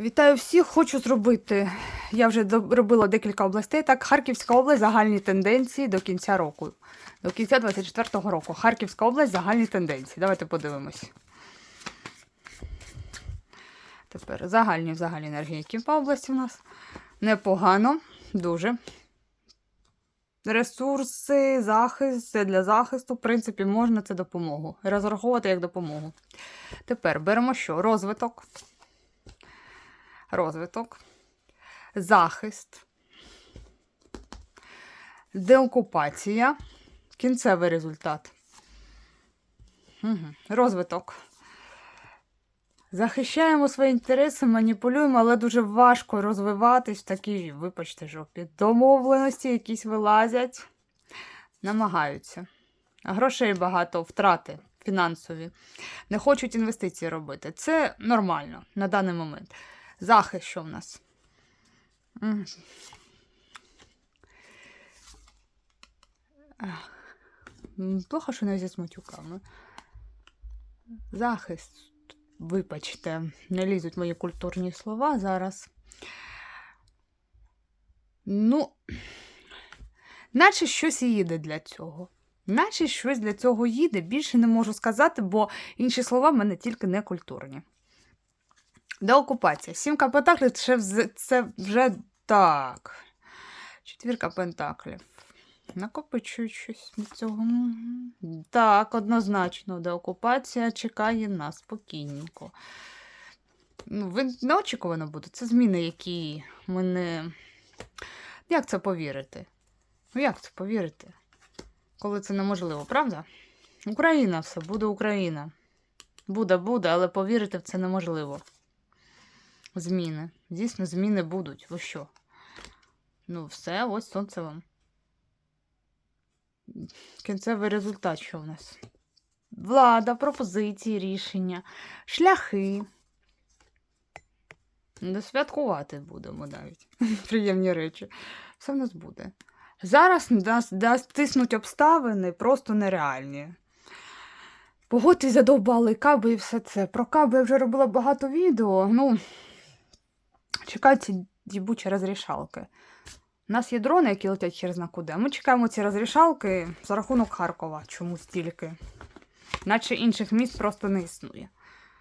Вітаю всіх! Хочу зробити. Я вже робила декілька областей. Так, Харківська область загальні тенденції до кінця року. До кінця 24-го року. Харківська область загальні тенденції. Давайте подивимось. Тепер загальні взагалі енергії, по області у нас. Непогано, дуже. Ресурси, захист, це для захисту, в принципі, можна це допомогу. Розраховувати як допомогу. Тепер беремо що? Розвиток розвиток, захист, деокупація, кінцевий результат. Розвиток. Захищаємо свої інтереси, маніпулюємо, але дуже важко розвиватись в такій, вибачте, жопі. Домовленості якісь вилазять, намагаються. Грошей багато, втрати фінансові. Не хочуть інвестиції робити. Це нормально на даний момент. Захист, що в нас? Плохо, що не зі сматюками. Захист. Вибачте, не лізуть мої культурні слова зараз. Ну, наче щось і їде для цього. Наче щось для цього їде. Більше не можу сказати, бо інші слова в мене тільки не культурні. Деокупація. Сімка пентаклів це, вз- це вже так. Четвірка пентаклів. Накопичують щось від цього. Так, однозначно, деокупація чекає нас спокійненько. Ну, ви неочікувано буде. Це зміни, які ми не. Як це повірити? Ну, як це повірити? Коли це неможливо, правда? Україна все, буде Україна. Буде, буде, але повірити в це неможливо. Зміни. Дійсно, зміни будуть. Ви що? Ну, все, ось сонце вам. Кінцевий результат, що в нас? Влада, пропозиції, рішення, шляхи. Ну, святкувати будемо навіть. Приємні речі. Все в нас буде. Зараз нас, нас тиснуть обставини просто нереальні. Погодьте, задовбали каби і все це. Про каби я вже робила багато відео. Ну, чекають ці дібучі розрішалки. У нас є дрони, які летять через зна куди. Ми чекаємо ці розрішалки за рахунок Харкова. Чомусь тільки. Наче інших міст просто не існує.